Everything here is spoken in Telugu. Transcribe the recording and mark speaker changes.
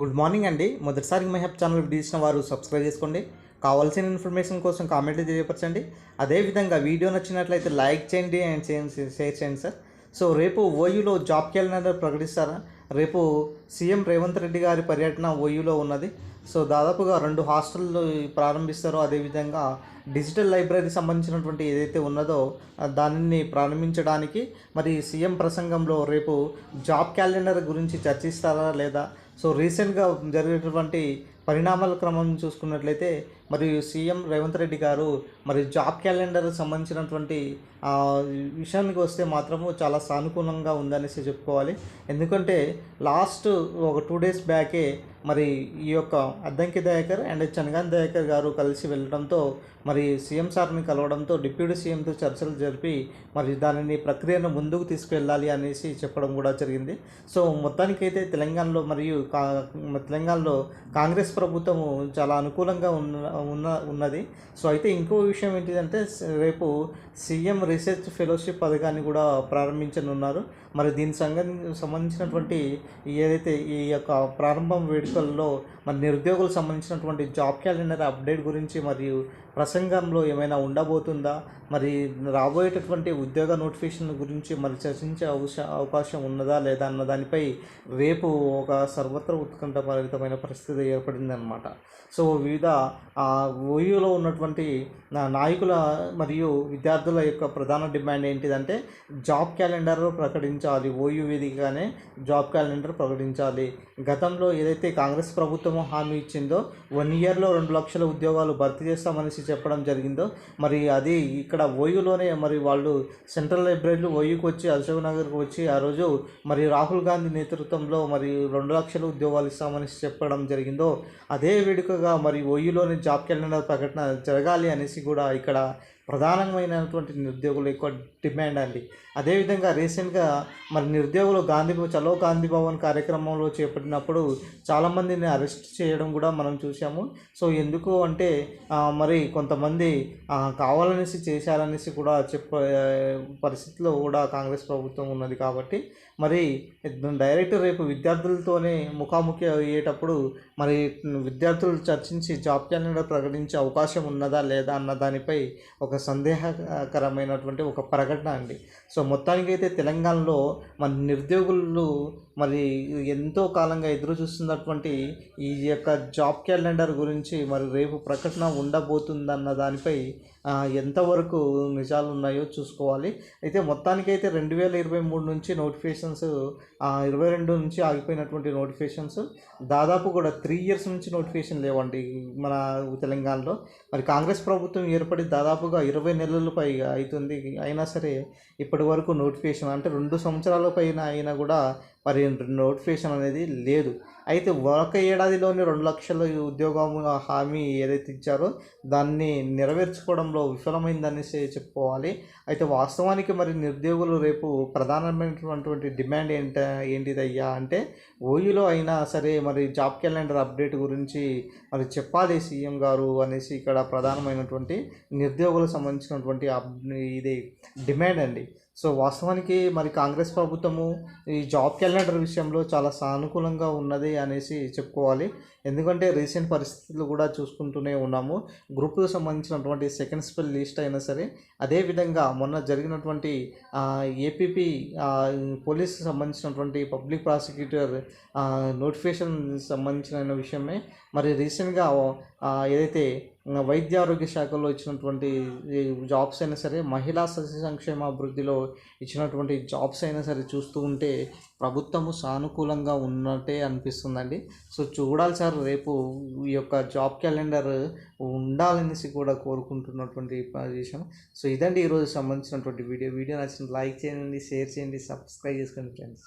Speaker 1: గుడ్ మార్నింగ్ అండి. మొదటిసారి మై హెప్ ఛానల్ తీసిన వారు సబ్స్క్రైబ్ చేసుకోండి. కావాల్సిన ఇన్ఫర్మేషన్ కోసం కామెంట్ తెలియపరచండి. అదేవిధంగా వీడియో నచ్చినట్లయితే లైక్ చేయండి అండ్ షేర్ చేయండి సార్. సో రేపు ఓయూలో జాబ్ క్యాలెండర్ ప్రకటిస్తారా? రేపు సీఎం రేవంత్ రెడ్డి గారి పర్యటన ఓయూలో ఉన్నది. సో దాదాపుగా రెండు హాస్టళ్ళు ప్రారంభిస్తారో అదేవిధంగా డిజిటల్ లైబ్రరీ సంబంధించినటువంటి ఏదైతే ఉన్నదో దానిని ప్రారంభించడానికి మరి సీఎం ప్రసంగంలో రేపు జాబ్ క్యాలెండర్ గురించి చర్చిస్తారా లేదా? సో రీసెంట్గా జరిగేటటువంటి పరిణామాల క్రమం చూసుకున్నట్లయితే మరి సీఎం రేవంత్ రెడ్డి గారు మరి జాబ్ క్యాలెండర్ సంబంధించినటువంటి విషయానికి వస్తే మాత్రము చాలా సానుకూలంగా ఉందనేసి చెప్పుకోవాలి. ఎందుకంటే లాస్ట్ ఒక టూ డేస్ బ్యాకే మరి ఈ యొక్క అద్దంకి దయాకర్ అండ్ చనగాన్ దయాకర్ గారు కలిసి వెళ్ళడంతో మరి సీఎం సార్ని కలవడంతో డిప్యూటీ సీఎంతో చర్చలు జరిపి మరి దానిని ప్రక్రియను ముందుకు తీసుకెళ్ళాలి అనేసి చెప్పడం కూడా జరిగింది. సో మొత్తానికైతే తెలంగాణలో మరియు తెలంగాణలో కాంగ్రెస్ ప్రభుత్వము చాలా అనుకూలంగా ఉన్న ఉన్న ఉన్నది. సో అయితే ఇంకో విషయం ఏంటిదంటే రేపు సీఎం రీసెర్చ్ ఫెలోషిప్ పథకాన్ని కూడా ప్రారంభించనున్నారు. మరి దీనికి సంగ సంబంధించినటువంటి ఏదైతే ఈ యొక్క ప్రారంభం వేడుకల్లో మరి నిరుద్యోగులకు సంబంధించినటువంటి జాబ్ క్యాలెండర్ అప్డేట్ గురించి మరియు ప్రసంగంలో ఏమైనా ఉండబోతుందా? మరి రాబోయేటటువంటి ఉద్యోగ నోటిఫికేషన్ గురించి మరి చర్చించే అవశ అవకాశం ఉన్నదా లేదా అన్న దానిపై రేపు ఒక సర్వత్ర ఉత్కంఠపరితమైన పరిస్థితి ఏర్పడిందనమాట సో వివిధ ఆ, ఓయూలో ఉన్నటువంటి నా- నాయకుల మరియు విద్యార్థుల యొక్క ప్రధాన డిమాండ్ ఏంటిదంటే జాబ్ క్యాలెండర్ ప్రకటించాలి. ఓయూ వేదికగానే జాబ్ క్యాలెండర్ ప్రకటించాలి. గతంలో ఏదైతే కాంగ్రెస్ ప్రభుత్వం హామీ ఇచ్చిందో వన్ ఇయర్లో రెండు లక్షల ఉద్యోగాలు భర్తీ చేస్తామనేసి చెప్పడం జరిగిందో మరి అది ఇక్కడ ఓయూలోనే మరి వాళ్ళు సెంట్రల్ లైబ్రరీలు ఓయూకి వచ్చి అశోక్ నగర్కి వచ్చి ఆ రోజు మరి రాహుల్ గాంధీ నేతృత్వంలో మరి రెండు లక్షల ఉద్యోగాలు ఇస్తామని చెప్పడం జరిగిందో అదే వేడుకగా మరి ఓయూలోని జాబ్ క్యాలెండర్ ప్రకటన జరగాలి అనేసి కూడా ఇక్కడ ప్రధానమైనటువంటి నిరుద్యోగులు ఎక్కువ డిమాండ్ అండి. అదేవిధంగా రీసెంట్గా మరి నిరుద్యోగులు గాంధీ చలో గాంధీ భవన్ కార్యక్రమంలో చేపట్టినప్పుడు చాలామందిని అరెస్ట్ చేయడం కూడా మనం చూసాము సో ఎందుకు అంటే మరి కొంతమంది కావాలనేసి చేశారనేసి కూడా చెప్ప పరిస్థితిలో కూడా కాంగ్రెస్ ప్రభుత్వం ఉన్నది కాబట్టి మరి డైరెక్ట్ రేపు విద్యార్థులతోనే ముఖాముఖి అయ్యేటప్పుడు మరి విద్యార్థులు చర్చించి జాబ్ క్యాలెండర్ ప్రకటించే అవకాశం ఉన్నదా లేదా అన్న దానిపై ఒక సందేహకరమైనటువంటి ఒక ప్రకటన అండి. సో మొత్తానికైతే తెలంగాణలో మన నిరుద్యోగులు మరి ఎంతో కాలంగా ఎదురు చూస్తున్నటువంటి ఈ యొక్క జాబ్ క్యాలెండర్ గురించి మరి రేపు ప్రకటన ఉండబోతుంది ఉందన్న దానిపై ఎంతవరకు నిజాలు ఉన్నాయో చూసుకోవాలి. అయితే మొత్తానికైతే రెండు వేల ఇరవై మూడు నుంచి నోటిఫికేషన్స్ ఇరవై రెండు నుంచి ఆగిపోయినటువంటి నోటిఫికేషన్స్ దాదాపు కూడా త్రీ ఇయర్స్ నుంచి నోటిఫికేషన్ లేవండి మన తెలంగాణలో. మరి కాంగ్రెస్ ప్రభుత్వం ఏర్పడి దాదాపుగా ఇరవై నెలల పైగా అవుతుంది. అయినా సరే ఇప్పటి వరకు నోటిఫికేషన్ అంటే రెండు సంవత్సరాల పైన అయినా కూడా మరి నోటిఫికేషన్ అనేది లేదు. అయితే ఒక ఏడాదిలోనే రెండు లక్షల ఉద్యోగం హామీ ఏదైతే ఇచ్చారో దాన్ని నెరవేర్చుకోవడంలో విఫలమైందనేసి చెప్పుకోవాలి. అయితే వాస్తవానికి మరి నిరుద్యోగులు రేపు ప్రధానమైనటువంటి డిమాండ్ ఏంట ఏంటిదయ్యా అంటే ఓయూలో అయినా సరే మరి జాబ్ క్యాలెండర్ అప్డేట్ గురించి మరి చెప్పాలి సీఎం గారు అనేసి ఇక్కడ ప్రధానమైనటువంటి నిరుద్యోగులకు సంబంధించినటువంటి అప్- ఇది డిమాండ్ అండి. సో వాస్తవానికి మరి కాంగ్రెస్ ప్రభుత్వము ఈ జాబ్ క్యాలెండర్ విషయంలో చాలా సానుకూలంగా ఉన్నది అనేసి చెప్పుకోవాలి. ఎందుకంటే రీసెంట్ పరిస్థితులు కూడా చూసుకుంటూనే ఉన్నాము. గ్రూప్కు సంబంధించినటువంటి సెకండ్ స్పెల్ లిస్ట్ అయినా సరే అదేవిధంగా మొన్న జరిగినటువంటి ఏపీపీ పోలీస్కి సంబంధించినటువంటి పబ్లిక్ ప్రాసిక్యూటర్ నోటిఫికేషన్ సంబంధించిన విషయమే. మరి రీసెంట్గా ఏదైతే వైద్య ఆరోగ్య శాఖలో ఇచ్చినటువంటి జాబ్స్ అయినా సరే మహిళా సస్య సంక్షేమ అభివృద్ధిలో ఇచ్చినటువంటి జాబ్స్ అయినా సరే చూస్తూ ఉంటే ప్రభుత్వము సానుకూలంగా ఉన్నట్టే అనిపిస్తుందండి. సో చూడాలి సార్ రేపు ఈ యొక్క జాబ్ క్యాలెండర్ ఉండాలనేసి కూడా కోరుకుంటున్నటువంటి విషయం సో ఇదండి ఈరోజు సంబంధించినటువంటి వీడియో. వీడియో నచ్చిన లైక్ చేయండి షేర్ చేయండి సబ్స్క్రైబ్ చేసుకోండి ఫ్రెండ్స్.